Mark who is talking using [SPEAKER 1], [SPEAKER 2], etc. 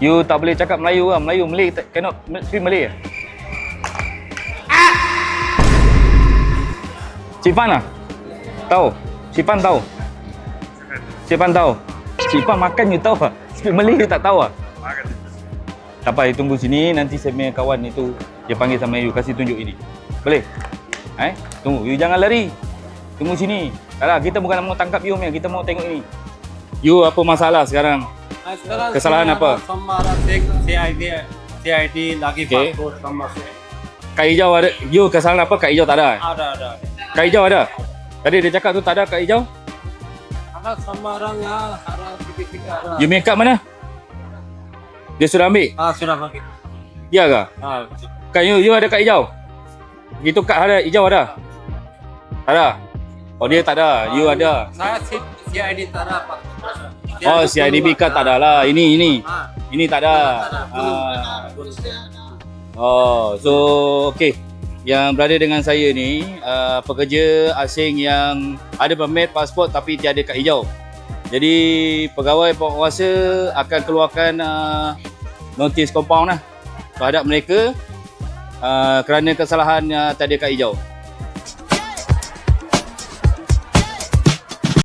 [SPEAKER 1] You tak boleh cakap Melayu lah. Melayu, Malay, tak- cannot speak Malay. Cik Fan lah? Tahu? Cik Fan tahu? Cik Fan tahu? Cik Fan makan you tahu lah? Speak Malay you tak tahu lah? Tak apa, you tunggu sini. Nanti saya punya kawan itu, dia panggil sama you. Kasih tunjuk ini. Boleh? Eh? Tunggu. You jangan lari. Tunggu sini. Tak lah, kita bukan mau tangkap you punya. Kita mau tengok ini. You apa masalah sekarang?
[SPEAKER 2] Ah, sekarang
[SPEAKER 1] Kesalahan
[SPEAKER 2] saya
[SPEAKER 1] apa?
[SPEAKER 2] Sama ada CID, CID lagi
[SPEAKER 1] Okey.
[SPEAKER 2] pasport sama saya.
[SPEAKER 1] Kak Hijau ada. You kesalahan apa? Kak Hijau tak ada?
[SPEAKER 2] Ada ada.
[SPEAKER 1] Kak Hijau ada? Tadi dia cakap tu tak ada Kak Hijau?
[SPEAKER 2] Ada sama orang ya, ada tiga-tiga ada.
[SPEAKER 1] You make up mana? Dia sudah ambil?
[SPEAKER 2] Ah sudah bagi.
[SPEAKER 1] Ya ke?
[SPEAKER 2] Ah,
[SPEAKER 1] Kak you, you ada Kak Hijau? Gitu Kak ada Hijau ada? Tak ada? Oh dia tak ada, you ada.
[SPEAKER 2] saya C- CID tak ada.
[SPEAKER 1] Oh CIDB card tak ada lah. Ini ini.
[SPEAKER 2] Ah,
[SPEAKER 1] Ini tak ada. Ah. Oh, so okay. Yang berada dengan saya ni uh, pekerja asing yang ada permit pasport tapi tiada kad hijau. Jadi pegawai penguasa akan keluarkan uh, notis compound lah terhadap mereka uh, kerana kesalahan uh, tiada kad hijau.